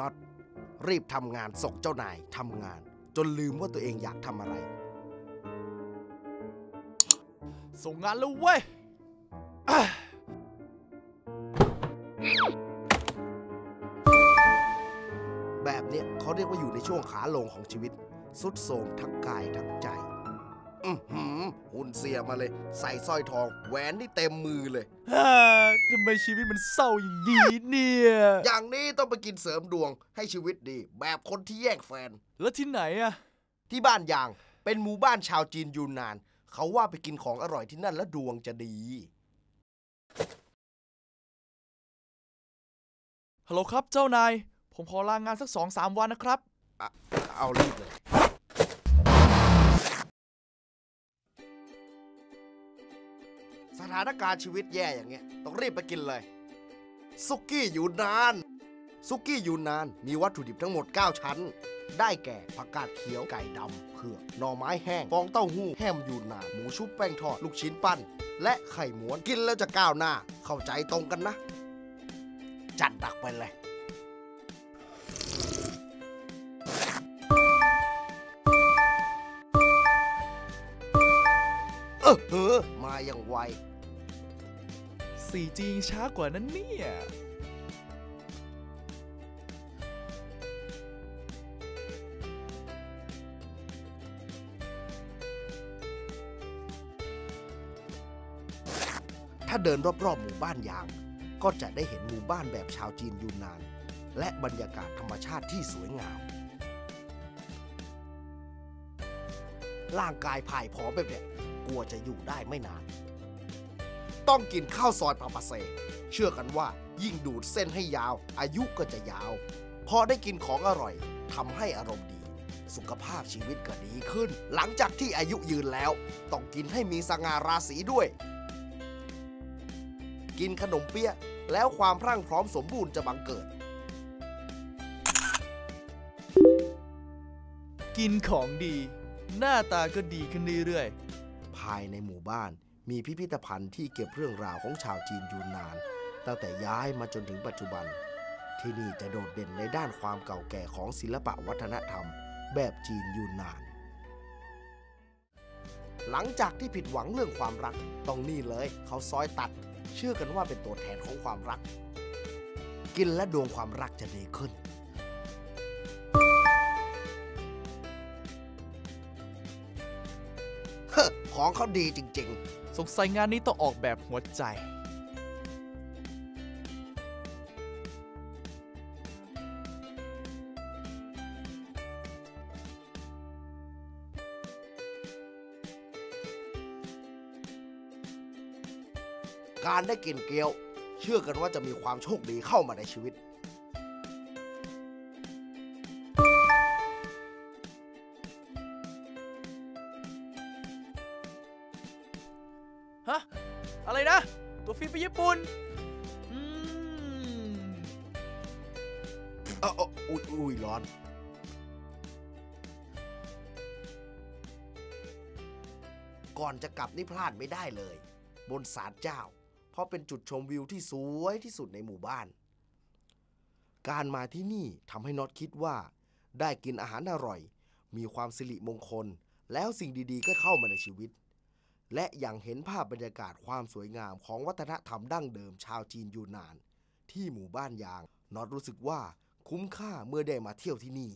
น็อตรีบทำงานส่งเจ้านายทำงาน จนลืมว่าตัวเองอยากทำอะไร ส่งงานแล้วเว้ยแบบเนี้ยเขาเรียกว่าอยู่ในช่วงขาลงของชีวิต สุดโทรมทั้งกายทั้งใจ อือหือหุ่นเสียมาเลย ใส่สร้อยทอง แหวนนี่เต็มมือเลยฮ่าทำไมชีวิตมันเศร้าอย่างนี้เนี่ย อย่างนี้ต้องไปกินเสริมดวงให้ชีวิตดี แบบคนที่แย่งแฟน แล้วที่ไหนอะที่บ้านยางเป็นหมู่บ้านชาวจีนยูนนาน เขาว่าไปกินของอร่อยที่นั่นแล้วดวงจะดีฮัลโหลครับเจ้านาย ผมขอลางานสักสองสามวันนะครับอะเอารีบเลย สถานการณ์ชีวิตแย่อย่างเงี้ยต้องรีบไปกินเลยซุกี้ยูนนานซุกี้ยูนนานมีวัตถุดิบทั้งหมด 9 ชั้น ได้แก่ผักกาดเขียวไก่ดำเผือกหน่อไม้แห้งฟองเต้าหู้แฮมยูนนานหมูชุบแป้งทอดลูกชิ้นปั้น และไข่หม้วนกินแล้วจะก้าวหน้า เข้าใจตรงกันนะ จัดดักไปเลยเออเออมาอย่างไว 4G ยังช้ากว่านั้นเนี่ย ถ้าเดินรอบๆหมู่บ้านยาง ก็จะได้เห็นหมู่บ้านแบบชาวจีนยูนนาน และบรรยากาศธรรมชาติที่สวยงาม ร่างกายผ่ายผอมแบบเนี้ยกลัวจะอยู่ได้ไม่นาน ต้องกินข้าวซอยปาปาเซ เชื่อกันว่ายิ่งดูดเส้นให้ยาว อายุก็จะยาว พอได้กินของอร่อยทำให้อารมณ์ดี สุขภาพชีวิตก็ดีขึ้น หลังจากที่อายุยืนแล้ว ต้องกินให้มีสง่าราศีด้วย กินขนมเปี๊ยะแล้วความพรั่งพร้อมสมบูรณ์จะบังเกิด กินของดี หน้าตาก็ดีขึ้นเรื่อยๆ ภายในหมู่บ้าน มีพิพิธภัณฑ์ที่เก็บเรื่องราวของชาวจีนยูนนาน ตั้งแต่ย้ายมาจนถึงปัจจุบัน ที่นี่จะโดดเด่นในด้านความเก่าแก่ของศิลปะวัฒนธรรม แบบจีนยูนนาน หลังจากที่ผิดหวังเรื่องความรักต้องนี่เลยเขาซอยตัด เชื่อกันว่าเป็นตัวแทนของความรัก กินและดวงความรักจะดีขึ้นของเขาดีจริง ๆ งสัยงานนี้ต้องออกแบบหัวใจ การได้กินเกี๊ยว เชื่อกันว่าจะมีความโชคดีเข้ามาในชีวิต ฮะ อะไรนะ ตัวฟรีไปญี่ปุ่นอืมเอออุ้ยอุ้ยร้อน ก่อนจะกลับนี่พลาดไม่ได้เลย บนศาลเจ้า เพราะเป็นจุดชมวิวที่สวยที่สุดในหมู่บ้าน การมาที่นี่ทำให้น็อตคิดว่า ได้กินอาหารอร่อย มีความสิริมงคล แล้วสิ่งดีๆ ก็เข้ามาในชีวิต และยังเห็นภาพบรรยากาศความสวยงามของวัฒนธรรมดั้งเดิมชาวจีนยูนาน ที่หมู่บ้านยางนอตรู้สึกว่าคุ้มค่าเมื่อได้มาเที่ยวที่นี่